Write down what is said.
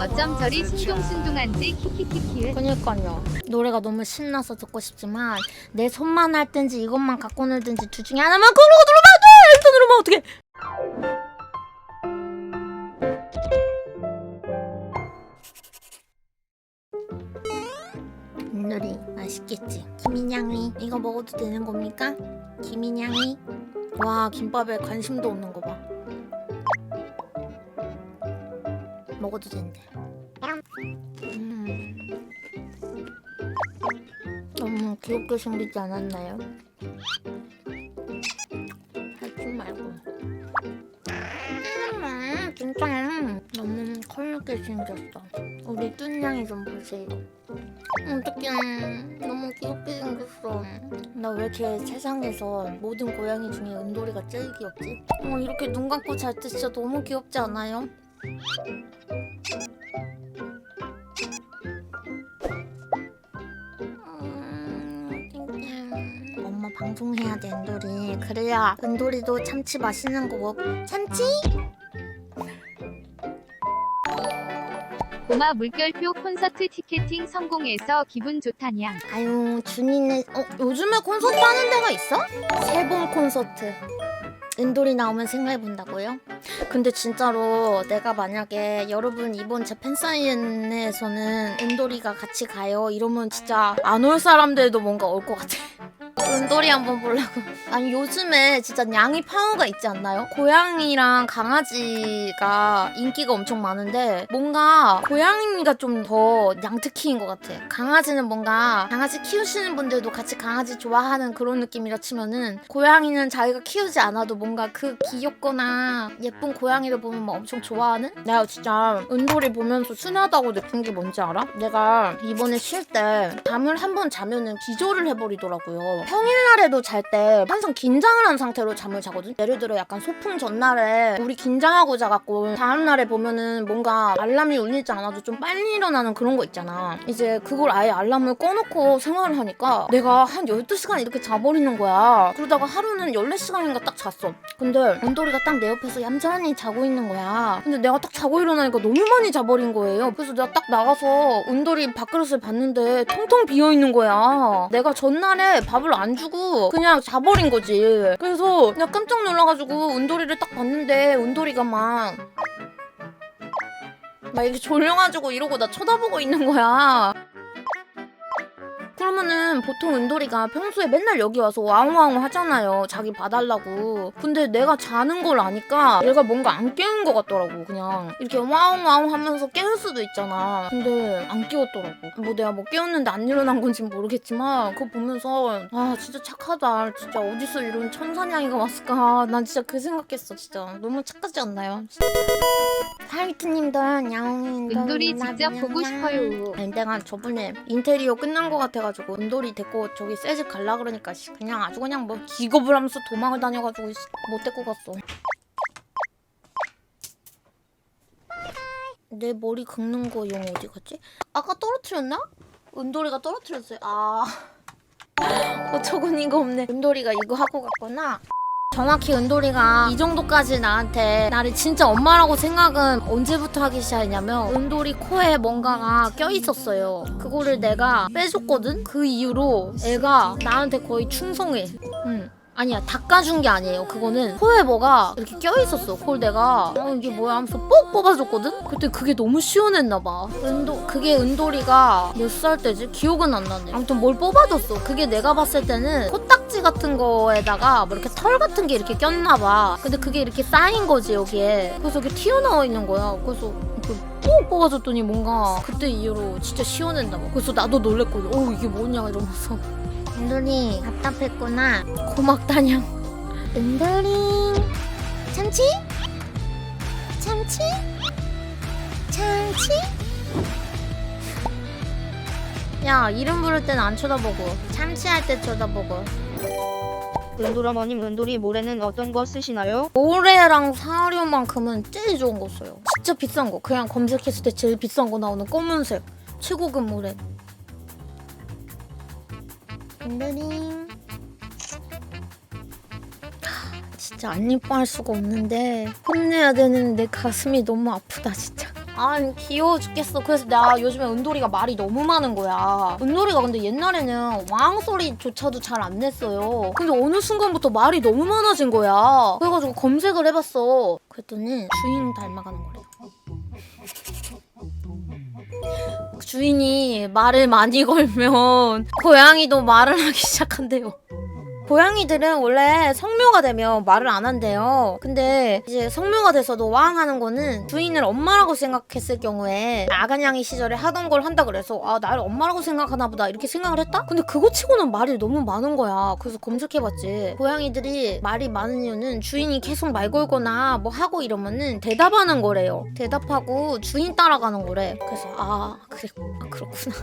어쩜 저리 순둥순둥한지 키키키키. 그니까요. 노래가 너무 신나서 듣고 싶지만 내 손만 할 땐지 이것만 갖고 놀든지 둘 중에 하나만 그러고 누르면 안 돼! 일단 누르면 어떡해! 오늘이 맛있겠지. 김인양이 이거 먹어도 되는 겁니까? 김인양이 와 김밥에 관심도 없는 거 봐. 먹어도 된대. 음. 너무 귀엽게 생기지 않았나요? 하지 말고. 음, 진짜 너무 컬게 생겼어. 우리 뚠냥이 좀 보세요. 어떡해. 너무 귀엽게 생겼어. 나 왜 이렇게 세상에서 모든 고양이 중에 은돌이가 제일 귀엽지? 어, 이렇게 눈 감고 잘 때 진짜 너무 귀엽지 않아요? 음, 엄마 방송해야 돼 은돌이 그래야 은돌이도 참치 맛있는 거 먹. 참치? 고마 물결표 콘서트 티켓팅 성공해서 기분 좋다냥. 아유 준이네. 어 요즘에 콘서트 하는 데가 있어? 세봄 콘서트. 은돌이 나오면 생각해 본다고요? 근데 진짜로 내가 만약에 여러분 이번 제 팬사인회에서는 은돌이가 같이 가요 이러면 진짜 안 올 사람들도 뭔가 올 것 같아. 은돌이 한번 보려고. 아니 요즘에 진짜 냥이 파워가 있지 않나요? 고양이랑 강아지가 인기가 엄청 많은데 뭔가 고양이가 좀 더 양특기인 것 같아. 강아지는 뭔가 강아지 키우시는 분들도 같이 강아지 좋아하는 그런 느낌이라 치면은 고양이는 자기가 키우지 않아도 뭔가 그 귀엽거나 예쁜 고양이를 보면 막 엄청 좋아하는? 내가 진짜 은돌이 보면서 순하다고 느낀 게 뭔지 알아? 내가 이번에 쉴 때 잠을 한 번 자면은 기절을 해버리더라고요. 평일날에도 잘 때 항상 긴장을 한 상태로 잠을 자거든. 예를 들어 약간 소풍 전날에 우리 긴장하고 자갖고 다음날에 보면은 뭔가 알람이 울리지 않아도 좀 빨리 일어나는 그런 거 있잖아. 이제 그걸 아예 알람을 꺼놓고 생활을 하니까 내가 한 12시간 이렇게 자버리는 거야. 그러다가 하루는 14시간인가 딱 잤어. 근데 은돌이가 딱 내 옆에서 얌전히 자고 있는 거야. 근데 내가 딱 자고 일어나니까 너무 많이 자버린 거예요. 그래서 내가 딱 나가서 은돌이 밥그릇을 봤는데 텅텅 비어 있는 거야. 내가 전날에 밥을 안 주고 그냥 자버린 거지. 그래서 그냥 깜짝 놀라가지고 은돌이를 딱 봤는데 은돌이가 막 막 이렇게 졸려가지고 이러고 나 쳐다보고 있는 거야. 그러면은 보통 은돌이가 평소에 맨날 여기 와서 와웅와웅 하잖아요. 자기 봐달라고. 근데 내가 자는 걸 아니까 얘가 뭔가 안 깨운 것 같더라고. 그냥 이렇게 와웅와웅 하면서 깨울 수도 있잖아. 근데 안 깨웠더라고. 뭐 내가 뭐 깨웠는데 안 일어난 건지 모르겠지만 그거 보면서 아 진짜 착하다. 진짜 어디서 이런 천사냥이가 왔을까. 난 진짜 그 생각했어. 진짜 너무 착하지 않나요? 하이트님도 야옹이 은돌이 직접 보고 싶어요. 아니 내가 저번에 인테리어 끝난 거 같아가 지고 은돌이 데리고 저기 새집 갈라 그러니까 씨, 그냥 아주 그냥 뭐 기겁을 하면서 도망을 다녀가지고 씨, 못 데리고 갔어. 내 머리 긁는 거 용 어디 갔지? 아까 떨어뜨렸나? 은돌이가 떨어뜨렸어요. 아. 어처구니가 없네. 은돌이가 이거 하고 갔구나 정확히 은돌이가 이 정도까지 나한테 나를 진짜 엄마라고 생각은 언제부터 하기 시작했냐면 은돌이 코에 뭔가가 껴있었어요. 그거를 내가 빼줬거든? 그 이후로 애가 나한테 거의 충성해. 응. 아니야 닦아준 게 아니에요 그거는 코에 뭐가 이렇게 껴있었어 그걸 내가 어 이게 뭐야 하면서 뽁 뽑아줬거든 그때 그게 너무 시원했나 봐 은도 그게 은돌이가 몇 살 때지 기억은 안 나네 아무튼 뭘 뽑아줬어 그게 내가 봤을 때는 코딱 지 같은 거에다가 뭐 이렇게 털 같은 게 이렇게 꼈나 봐. 근데 그게 이렇게 쌓인 거지 여기에. 그래서 이게 튀어나와 있는 거야. 그래서 뽁 뽑아줬더니 뭔가 그때 이후로 진짜 시원했나 봐. 그래서 나도 놀랬거든. 어 이게 뭐냐 이러면서. 은돌이 답답했구나. 고맙다냥 은돌이. 참치? 참치? 참치? 야 이름 부를 땐 안 쳐다보고. 참치 할 때 쳐다보고 은돌어머님 은돌이 모래는 어떤 거 쓰시나요? 모래랑 사료만큼은 제일 좋은 거 써요. 진짜 비싼 거. 그냥 검색했을 때 제일 비싼 거 나오는 검은색. 최고급 모래 은돌이 진짜 안 이뻐할 수가 없는데 혼내야 되는 내 가슴이 너무 아프다 진짜 아 귀여워 죽겠어. 그래서 내가 요즘에 은돌이가 말이 너무 많은 거야. 은돌이가 근데 옛날에는 왕 소리조차도 잘 안 냈어요. 근데 어느 순간부터 말이 너무 많아진 거야. 그래가지고 검색을 해봤어. 그랬더니 주인 닮아가는 거래요 주인이 말을 많이 걸면 고양이도 말을 하기 시작한대요 고양이들은 원래 성묘가 되면 말을 안 한대요. 근데 이제 성묘가 돼서도 왕 하는 거는 주인을 엄마라고 생각했을 경우에 아가냥이 시절에 하던 걸 한다 그래서 아 나를 엄마라고 생각하나 보다 이렇게 생각을 했다? 근데 그거 치고는 말이 너무 많은 거야. 그래서 검색해봤지. 고양이들이 말이 많은 이유는 주인이 계속 말 걸거나 뭐 하고 이러면은 대답하는 거래요. 대답하고 주인 따라가는 거래. 그래서 아 그래 아, 그렇구나.